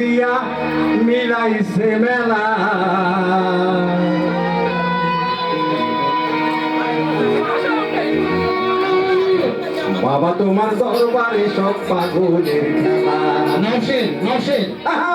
দিয়া মিলাইছে মেলা বাবা তোমার দরবারে সব পাগলের খেলা নওশেন নওশেন আহা!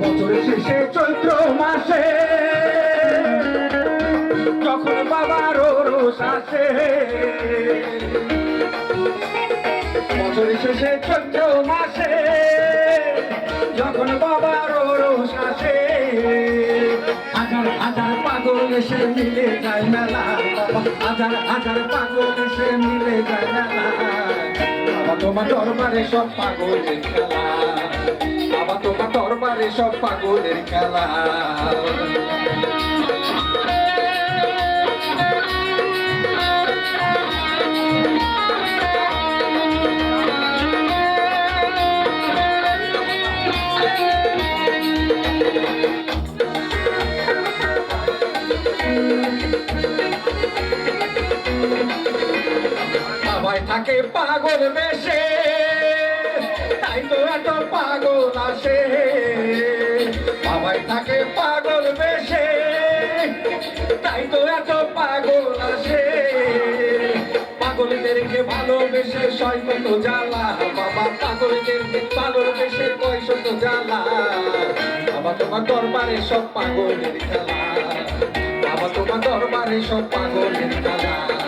বছরের শেষে মাসে, যখন বাবার রোষ আসে। বছরের শেষে মাসে, যখন বাবার রোষ আসে পাগল এসে মিলে হাজার হাজার পাগল সে মিলে যায় বাবা তোমার দরবারে সব পাগলের খেলা। বাবা তোমার দরবারে সব পাগলের খেলা। থাকে পাগল বেশে। তাই তো এত পাগল আসে। সবাই থাকে পাগল বেশে। তাই তো এত পাগল আসে। পাগলদেরকে ভালোবেসে সয় কত জ্বালা। বাবা পাগলদেরকে ভালোবেসে কয় শত জ্বালা। বাবা তোমার দরবারে সব পাগলের খেলা। বাবা তোমার দরবারে সব পাগলের খেলা।